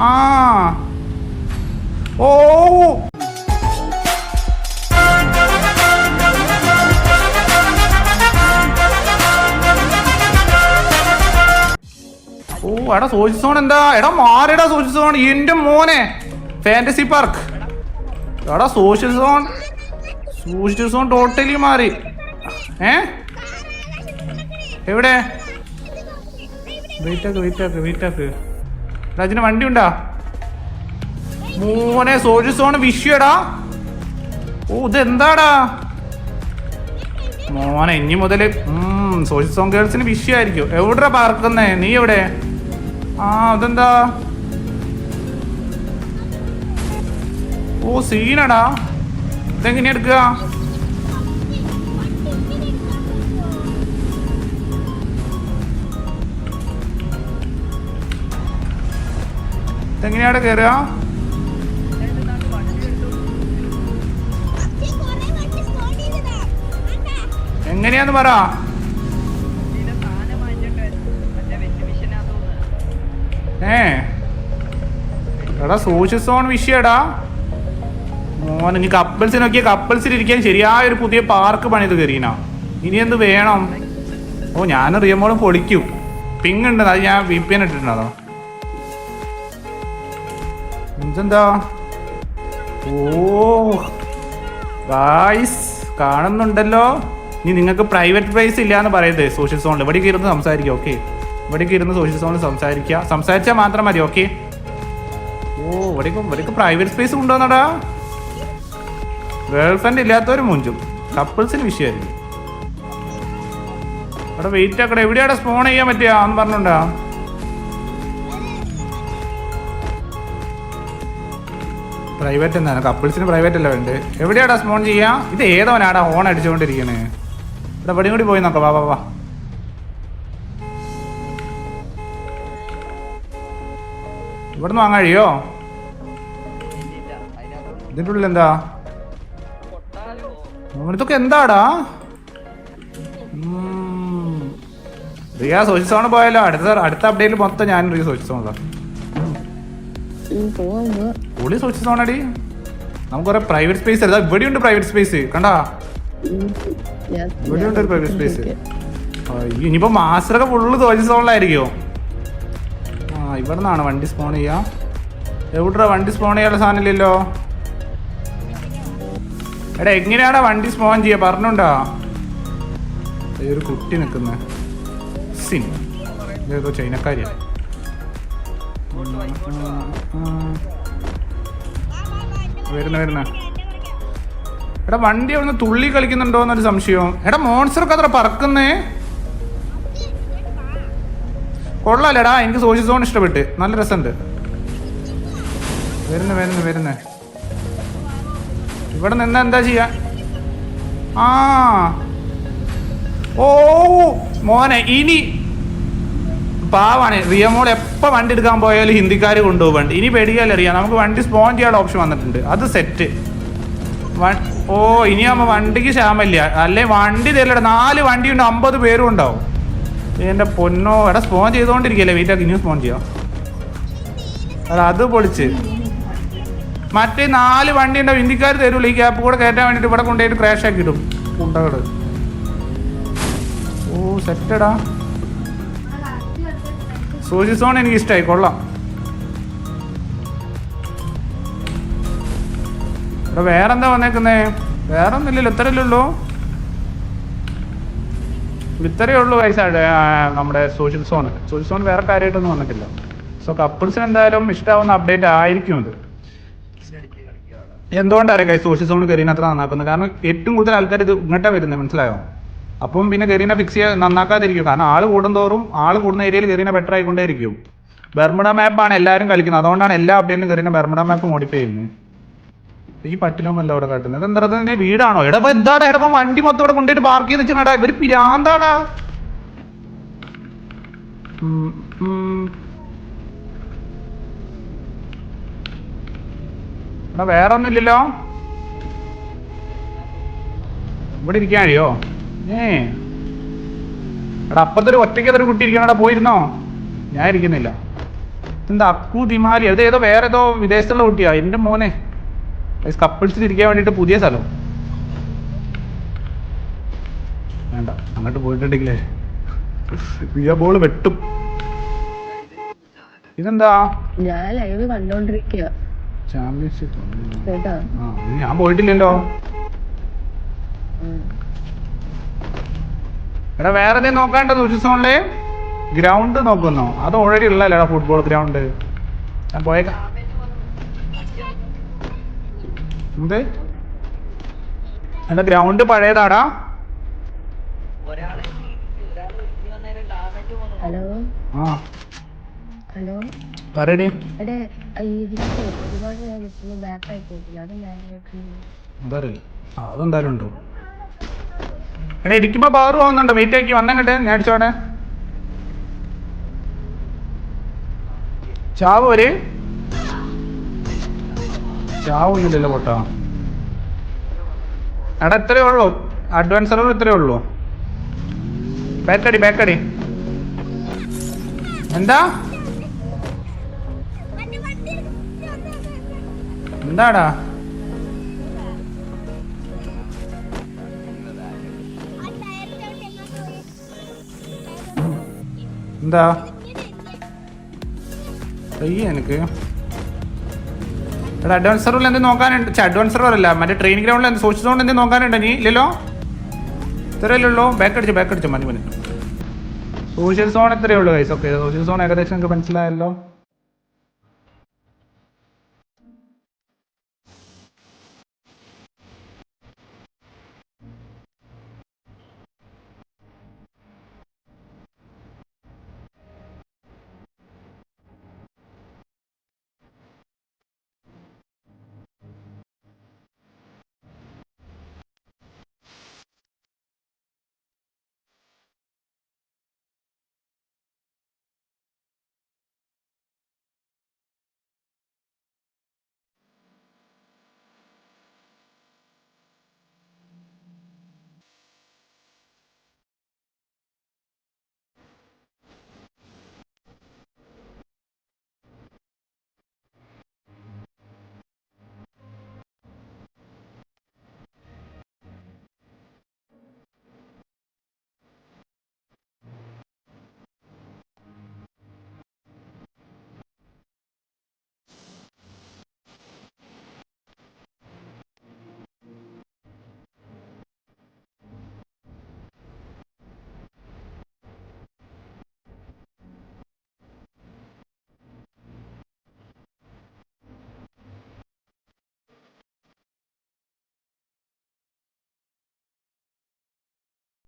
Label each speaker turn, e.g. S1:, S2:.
S1: ആ ഓ ഓ എടാ സോജി സോൺ എന്താ എടാ മാറിടാ സോജി സോൺ എന്റെ മോനെ ഫാന്റസി പാർക്ക് എടാ social zone social zone totally മാറി ഏ എവിടെ വെയിറ്റ് ആക്ക് വെയിറ്റ് ആക്ക് വെയിറ്റ് ആക്ക് രാജിന് വണ്ടി ഉണ്ടാ മോനെ സോഷ്യൽ സോൺ വിഷയടാ ഓ ഇതെന്താടാ? മോനെ ഇനി മുതൽ സോഷ്യൽ സോൺ ഗേൾസിന് വിഷയമായിരിക്കും എവിടെ പാർക്കുന്നേ? നീ എവിടെ? ആ അതെന്താ? ഓ സീനടാ. ഇതെങ്ങനെയാ എടുക്കുക? ഇതെങ്ങനെയാടെ കയറുക എങ്ങനെയാന്ന് പറ. ഏ. എടാ സോഷ്യൽ സോൺ വിഷയടാ. മോൻ ഇനി കപ്പിൾസിൽ നോക്കിയ കപ്പിൾസിൽ ഇരിക്കാൻ ശരിയായ ഒരു പുതിയ പാർക്ക് പണിത് കയറിന ഇനി എന്ത് വേണം? ഓ ഞാൻ റിയമോളും പൊളിക്കും. പിങ് ഉണ്ട് അത് ഞാൻ വി പി എൻ ഇട്ടിട്ടുണ്ടോ ഇതെന്താ ഓ ഗായ്സ് കാണുന്നുണ്ടല്ലോ. ഇനി നിങ്ങൾക്ക് പ്രൈവറ്റ് പ്ലേസ് ഇല്ല എന്ന് പറയരുത് സോഷ്യൽ സോണിൽ ഇവിടേക്ക് ഇരുന്ന് സംസാരിക്കുക ഓക്കെ ഇവിടേക്ക് ഇരുന്ന് സോഷ്യൽ സോണിൽ സംസാരിക്കുക. സംസാരിച്ചാൽ മാത്രം മതി ഓക്കെ ഓ ഇവിടേക്ക് ഇവിടേക്ക് പ്രൈവറ്റ് സ്പേസ് കൊണ്ടുവന്നടാ ഗേൾ ഫ്രണ്ട് ഇല്ലാത്തവർ മുഞ്ചും. കപ്പിൾസിന് വിഷയമായിരുന്നു അവിടെ വെയിറ്റ് ആക്കട. എവിടെയാണ് സ്പോൺ ചെയ്യാൻ പറ്റുക എന്ന് പറഞ്ഞോണ്ടാ. പ്രൈവറ്റ് എന്താണ് കപ്പിൾസിന് പ്രൈവറ്റ് അല്ല വേണ്ട എവിടെയാടാ സ്പോൺ ചെയ്യാ? ഇത് ഏതവനാടാ ഹോൺ അടിച്ചുകൊണ്ടിരിക്കണേ? ഇവിടെ എവിടെയും കൂടി പോയി നോക്കാം. വാ വാ വാ. ഇവിടുന്ന് വാങ്ങാൻ കഴിയോ? ഇതിന്റെ ഉള്ളിൽ എന്താ? ഇതൊക്കെ എന്താടാ? റിയാ സോഷ്യൽ പോയാലോ? അടുത്ത അടുത്ത അപ്ഡേറ്റിൽ മൊത്തം ഞാൻ റിയ സോഷ്യൽ സോണാ പുള്ളി സോഷ്യൽ സോണടി. നമുക്ക് കുറെ പ്രൈവറ്റ് സ്പേസ് അല്ല. ഇവിടെയുണ്ട് പ്രൈവറ്റ് സ്പേസ് കണ്ടാ? ഇവിടെയുണ്ട് ഒരു പ്രൈവറ്റ് സ്പേസ് ഇനിയിപ്പോ മാസ്റ്ററൊക്കെ ഫുള്ള് സോഷ്യൽ സോണിലായിരിക്കുമോ ആ ഇവിടെ നിന്നാണ് വണ്ടി സ്പോൺ ചെയ്യാ. എവിടെ വണ്ടി സ്പോൺ ചെയ്യാനുള്ള സാധനമില്ലല്ലോ? എടാ എങ്ങനെയാണ് വണ്ടി സ്പോൺ ചെയ്യാ? പറഞ്ഞുണ്ടാ. ഒരു കുട്ടി നിൽക്കുന്ന. സിം. ഇതേതോ ചൈനക്കാരിയാ. വരുന്ന വരുന്ന. എടാ വണ്ടി അവിടുന്ന് തുള്ളി കളിക്കുന്നുണ്ടോ എന്നൊരു സംശയം. എടാ മോൺസ്റ്റർക്ക് അത്ര പറക്കുന്നേ. കൊള്ളാലടാ എനിക്ക് സോഷ്യൽ സോൺ ഇഷ്ടപ്പെട്ട്. നല്ല രസമുണ്ട്. വരുന്ന വരുന്ന വരുന്ന. ഇവിടെ നിന്ന് എന്താ ചെയ്യാ? ആ. ഓ മോനെ ഇനി പാവാണ്. റിയമോൾ എപ്പോൾ വണ്ടി എടുക്കാൻ പോയാലും ഹിന്ദിക്കാർ കൊണ്ടുപോകും വണ്ടി. ഇനി പേടിക്കാല്ല അറിയാം നമുക്ക് വണ്ടി സ്പോൺ ചെയ്യാനുള്ള ഓപ്ഷൻ വന്നിട്ടുണ്ട്. അത് സെറ്റ് ഓ ഇനി ആകുമ്പോൾ വണ്ടിക്ക് ക്ഷാമല്ല അല്ലേ വണ്ടി തരലട നാല് വണ്ടി ഉണ്ട് അമ്പത് പേരും ഉണ്ടാവും. എന്റെ പൊന്നോ എടാ സ്പോൺ ചെയ്തുകൊണ്ടിരിക്കല്ലേ വെയിറ്റ് ആക്കി ഇനിയും സ്പോൺ ചെയ്യാം. എടാ അത് പൊളിച്ച്. മറ്റേ നാല് വണ്ടി ഉണ്ടോ ഹിന്ദിക്കാർ തരുള്ളൂ ഈ ക്യാപ്പ് കൂടെ കയറ്റാൻ വേണ്ടിയിട്ട് ഇവിടെ കൊണ്ടുപോയിട്ട് ക്രാഷ് ആക്കി ഇടും. കുണ്ടകൾ. ഓ സെറ്റടാ സോജി സോൺ എനിക്ക് ഇഷ്ടമായി കൊള്ളാം. ഇവിടെ വേറെന്താ വന്നേക്കുന്നേ? വേറെ ഒന്നുമില്ലല്ലോ ഇത്രയല്ലേ ഉള്ളൂ? ഇത്രയേ ഉള്ളൂ പൈസ നമ്മുടെ സോഷ്യൽ സോൺ സോഷ്യൽ സോൺ വേറെ കാര്യമായിട്ടൊന്നും വന്നിട്ടില്ല. സോ കപ്പിൾസിന് എന്തായാലും ഇഷ്ടമാവുന്ന അപ്ഡേറ്റ് ആയിരിക്കും ഇത്. എന്തുകൊണ്ടായിരിക്കും കൈ സോഷ്യൽ സോൺ കരീന അത്ര നന്നാക്കുന്നത്? കാരണം ഏറ്റവും കൂടുതൽ ആൾക്കാർ ഇത് ഇങ്ങോട്ടാണ് വരുന്നത് മനസ്സിലായോ? അപ്പം പിന്നെ കരീന ഫിക്സ് ചെയ്യാൻ നന്നാക്കാതിരിക്കും. കാരണം ആൾ കൂടുന്തോറും ആൾ കൂടുന്ന ഏരിയയിൽ കരീന ബെറ്റർ ആയിക്കൊണ്ടേയിരിക്കും. ബർമുഡ മാപ്പാണ് എല്ലാവരും കളിക്കുന്നത്. അതുകൊണ്ടാണ് എല്ലാ അപ്ഡേറ്റിലും കരീന ബർമുഡ മാപ്പ് മോഡിഫൈ ചെയ്യുന്നത്. ഈ പട്ടിലും അല്ല അവിടെ കാട്ടുന്നത്. എന്താ ഇതിന്റെ വീടാണോ? എടാ ഇപ്പൊ എന്താടാ? എടാ വണ്ടി മൊത്തം ഇവിടെ കൊണ്ടുപോയിട്ട് പാർക്ക് ചെയ്ത് വെച്ചാടാ ഇവർ പിരാന്താടാ. വേറെ ഒന്നുമില്ലല്ലോ ഇവിടെ ഇരിക്കാൻ കഴിയോ? ഏ. എടാ അപ്പത്തൊരു ഒറ്റയ്ക്ക് അതൊരു കുട്ടി ഇരിക്കണടാ പോയിരുന്നോ? ഞാൻ ഇരിക്കുന്നില്ല. എന്താ അക്കു ദിമാലി അത് ഏതോ വേറെ ഏതോ വിദേശത്തുള്ള കുട്ടിയാ? എന്റെ മോനെ. കപ്പിൾസിൽ ഇരിക്കാൻ വേണ്ടിയിട്ട് പുതിയ സ്ഥലം. വേണ്ട അങ്ങോട്ട് പോയിട്ടുണ്ടെങ്കിലേ. വിയ ബോൾ വെട്ടും. ഇതെന്താ?
S2: ഞാൻ ലൈവ് കണ്ടോണ്ടിരിക്കുക
S1: ചാമ്പ്യൻഷിപ്പ് ഞാൻ പോയിട്ടില്ലല്ലോ. എടാ വേറെ എന്തെങ്കിലും നോക്കാണ്ടോ സോണിലെ ഗ്രൗണ്ട് നോക്കുന്നോ? അത് ഓൾറെഡി ഉള്ളല്ലേടാ ഫുട്ബോൾ ഗ്രൗണ്ട് ഞാൻ പോയേക്കാം. എന്ത്? എടാ ഗ്രൗണ്ട് പഴയതാടാ.
S2: ഹലോ?
S1: ആ.
S2: ഹലോ?
S1: പറയടി.
S2: എടേ
S1: അതെന്തായാലും ഉണ്ട്? എടാ ഇരിക്കുമ്പോ പവർ പോകുന്നുണ്ട്? വെയിറ്റ് ആക്കി വന്നങ്ങട്ടെ ഞാൻ അടിച്ചോടെ ചാവ് ഒരു. ചാവൊന്നുമില്ലല്ലോ പൊട്ടാ. എടാ ഇത്രയേ ഉള്ളൂ. അഡ്വാൻസ് ഇത്രയേ ഉള്ളൂ. ബാക്കടി ബാക്കടി എന്താ? എന്താടാ? എന്താ? അയ്യ എനിക്ക്. എടാ അഡ്വാൻസ് സർവറിൽ എന്തെങ്കിലും നോക്കാനുണ്ട്. അഡ്വാൻസ് സർവർ അല്ല. മറ്റേ ട്രെയിനിങ് ഗ്രൗണ്ടിൽ എന്ത് സോഷ്യൽ സോൺ എന്തെങ്കിലും നോക്കാനുണ്ടോ നീ ഇല്ലല്ലോ ഇത്രയല്ലേ ഉള്ളൂ ബാക്ക് അടിച്ചു ബാക്ക് അടിച്ചു. മതി മതി. സോഷ്യൽ സോൺ ഇത്രയേ ഉള്ളൂ കൈസ് ഓക്കെ സോഷ്യൽ സോൺ ഏകദേശം നിങ്ങൾക്ക് മനസ്സിലായല്ലോ.